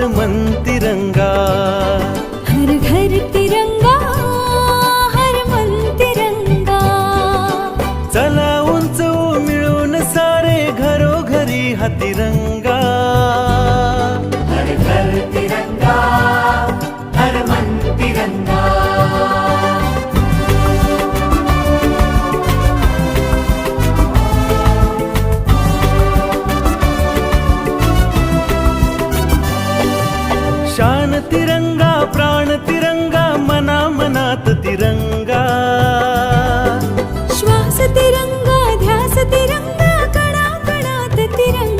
घर मन तिरंगा हर घर तिरंगा हर मन तिरंगा चला उंच मिळून सारे घरोघरी हा तिरंगा। तिरंगा प्राण तिरंगा मना मनात तिरंगा. श्वास तिरंगा ध्यास तिरंगा कणा कणात तिरंगा.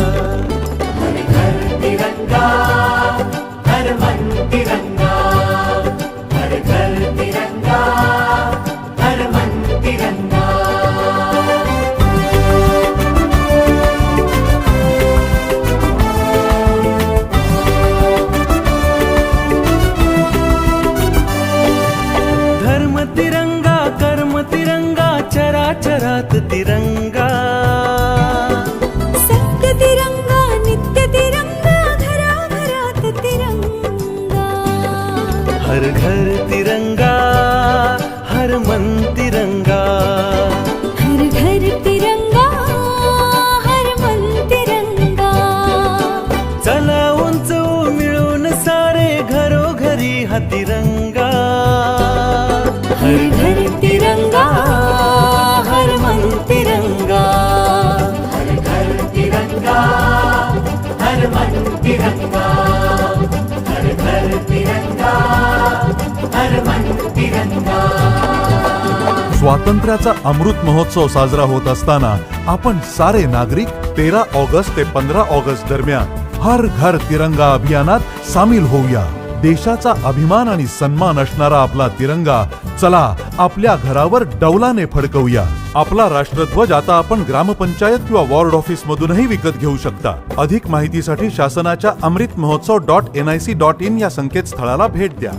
चराचरात तिरंगा। सत्य तिरंगा नित्य तिरंगा घराघरात तिरंगा। हर घर तिरंगा हर मन तिरंगा। हर घर तिरंगा हर मन तिरंगा। चला उंच मिळून सारे घरोघरी हा तिरंगा। हर घर स्वातंत्र्याचा अमृत महोत्सव साजरा होत असताना आपण सारे नागरिक तेरा ऑगस्ट ते पंधरा ऑगस्ट दरम्यान हर घर तिरंगा अभियानात सामील होऊया. देशाचा अभिमान आणि सन्मान असणारा आपला तिरंगा चला आपल्या घरावर डौलाने फडकवूया. आपला राष्ट्रध्वज आता आपण ग्रामपंचायत किंवा वॉर्ड ऑफिस मधूनही विकत घेऊ शकता. अधिक माहितीसाठी शासनाच्या Amrit Mahotsav dot N I C dot in या संकेतस्थळाला भेट द्या.